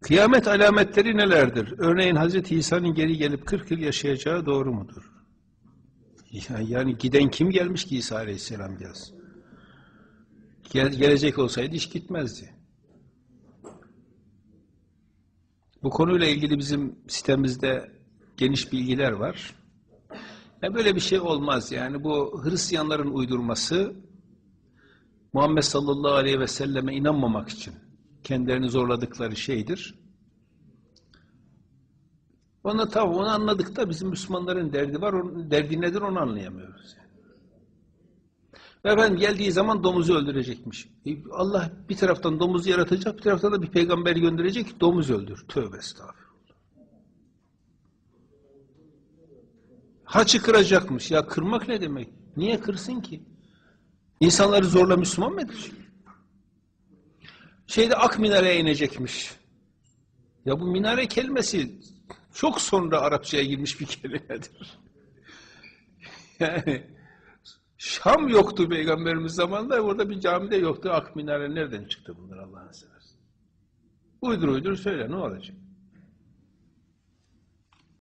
Kıyamet alametleri nelerdir? Örneğin Hazreti İsa'nın geri gelip 40 yıl yaşayacağı doğru mudur? Yani giden kim gelmiş ki İsa Aleyhisselam gelsin? Gel, gelecek olsaydı iş gitmezdi. Bu konuyla ilgili bizim sitemizde geniş bilgiler var. Ya böyle bir şey olmaz yani bu Hristiyanların uydurması Muhammed sallallahu aleyhi ve selleme inanmamak için kendilerini zorladıkları şeydir. Onu tabi onu anladık da bizim Müslümanların derdi var. Onun derdi nedir onu anlayamıyoruz. Yani. Ve efendim geldiği zaman domuzu öldürecekmiş. E, Allah bir taraftan domuzu yaratacak, bir taraftan da bir peygamber gönderecek domuz öldür. Tövbe estağfurullah. Haçı kıracakmış. Ya kırmak ne demek? Niye kırsın ki? İnsanları zorla Müslüman mı edecek? Şeyde ak minareye inecekmiş. Ya bu minare kelimesi çok sonra Arapçaya girmiş bir kelimedir. Yani Şam yoktu peygamberimiz zamanında orada bir camide yoktu. Ak minare nereden çıktı bunlar Allah'ın seversen? Uydur uydur söyle ne olacak?